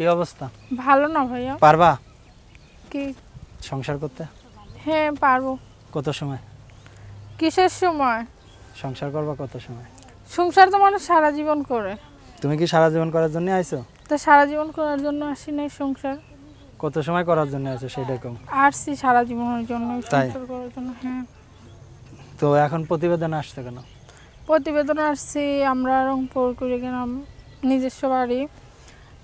কি অবস্থা? ভালো না ভাইয়া। পারবা? কি? সংসার করতে? হ্যাঁ পারব। কত সময়? কিসের সময়? সংসার করবা কত সময়? সংসার তো মানুষ সারা জীবন করে। তুমি কি সারা জীবন করার জন্য আইছো? তা সারা জীবন করার জন্য আসি নাই সংসার। কত সময় করার জন্য আইছো সেটাই কম। আসছি সারা জীবনের জন্য তাই? সংসার করার জন্য হ্যাঁ। তো এখন প্রতিবেদন আসছে কেন? প্রতিবেদন আসছি আমরা রংপুর কুড়িগ্রাম নিজস্ব বাড়ি।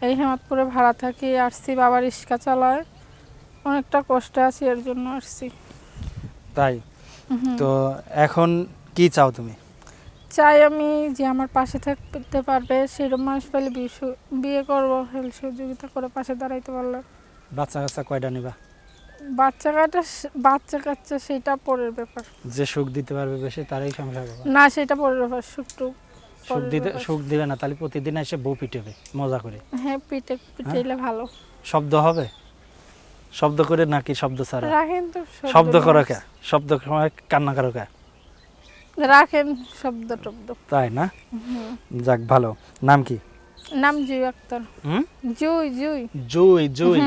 এই হেমাতপুরে ভাড়া থাকি আসছি বাবার রিক্সা চালায়। অনেকটা কষ্টে আছি এর জন্য আসছি। তাই? তো এখন কি চাও তুমি? চাই আমি যে আমার পাশে থাকতে পারবে সেরকম মানুষ পেলে বিয়ে করব হেল্প সহযোগিতা করে পাশে দাঁড়াইতে পারলে। বাচ্চা কাচ্চা কয়টা নিবা? বাচ্চা কাচ্চা বাচ্চা কাচ্চা সেটা পরের ব্যাপার। যে সুখ দিতে পারবে বেশি তারাই সংসার না সেটা পরের ব্যাপার সুখ সুখটুক সুখ দিতে সুখ দিবে না তাহলে প্রতিদিন এসে বউ পিটেবে মজা করে। হ্যাঁ পিঠে পিটাইলে ভালো। শব্দ হবে? শব্দ করে নাকি শব্দ ছাড়া? রাখেন তো শব্দ করো কে? শব্দ কান্না করো কে? রাখেন শব্দ টব্দ। তাই না? যাক ভালো। নাম কি? নাম জুই আক্তার। হুম? জুই জুই। জুই জুই।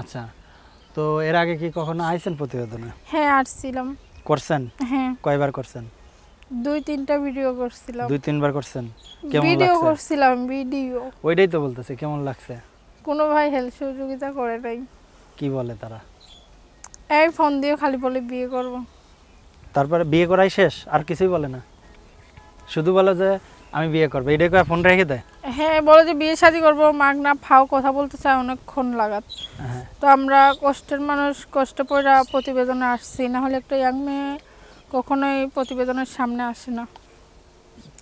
আচ্ছা। তো এর আগে কি কখনো আইছেন প্রতিবেদনে? হ্যাঁ আসছিলাম। করছেন? হ্যাঁ। কয়বার করছেন? দুই তিনটা ভিডিও করছিলাম। দুই তিনবার করছেন? কেমন ভিডিও করছিলাম ভিডিও ওইটাই তো বলতেছে কেমন লাগছে? কোনো ভাই হেল্প সহযোগিতা করে নাই। কি বলে তারা? এই ফোন দিয়ে খালি বলে বিয়ে করব। তারপরে বিয়ে করাই শেষ আর কিছুই বলে না। শুধু বলে যে আমি বিয়ে করব। এইটাই করে ফোন রেখে দেয়? হ্যাঁ বলে যে বিয়ে শাদি করব মাগ না ফাও কথা বলতে চায় অনেকক্ষণ লাগাত। হ্যাঁ। তো আমরা কষ্টের মানুষ কষ্ট পড়া প্রতিবেদনে আসছি না হলে একটা ইয়াং মেয়ে কখনোই প্রতিবেদনের সামনে আসে না।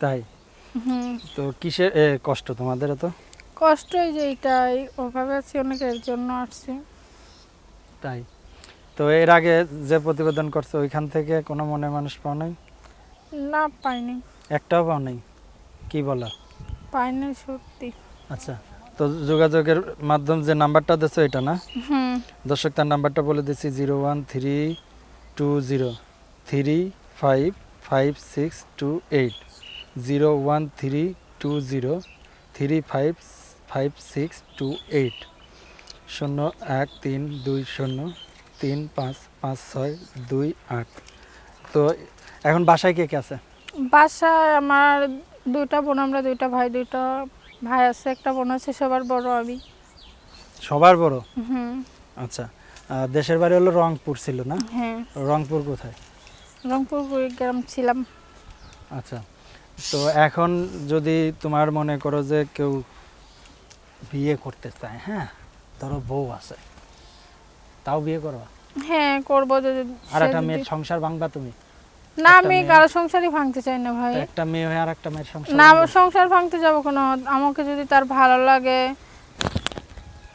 তাই? তো কিসের কষ্ট তোমাদের তো কষ্টই যে এইটাই অভাবে আছি অনেকের জন্য আসছি। তাই? তো এর আগে যে প্রতিবেদন করছে ওইখান থেকে কোনো মনে মানুষ পাও নাই? না পাইনি। একটাও পাও নাই? কি বলা? পাইনি সত্যি। আচ্ছা তো যোগাযোগের মাধ্যম যে নাম্বারটা দিচ্ছে এটা না? হুম। দর্শক তার নাম্বারটা বলে দিচ্ছি zero one three two zero. Three five five six two eight zero one three two zero three five five six two eight শূন্য এক তিন দুই শূন্য তিন পাঁচ পাঁচ ছয় দুই আট। তো এখন বাসায় কে কে আছে? বাসায় আমার দুইটা বোন আমরা দুইটা ভাই দুইটা ভাই আছে একটা বোন আছে সবার বড় আমি। সবার বড়? হুম। আচ্ছা দেশের বাড়ি হলো রংপুর ছিল না? হ্যাঁ। রংপুর কোথায়? রংপুর গ্রাম ছিলাম। আচ্ছা তো এখন যদি তোমার মনে করো যে কেউ বিয়ে করতে চায় হ্যাঁ? ধরো বউ আছে তাও বিয়ে করবা? হ্যাঁ করব যদি আর একটা মেয়ের সংসার ভাঙবা তুমি? না আমি কারও সংসারই ভাঙতে চাই না ভাই। একটা মেয়ে হয়ে আর একটা মেয়ের সংসার না সংসার ভাঙতে যাব কোনো আমাকে যদি তার ভালো লাগে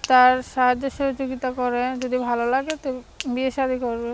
তার সাহায্য সহযোগিতা করে যদি ভালো লাগে তো বিয়ে শাদি করবে।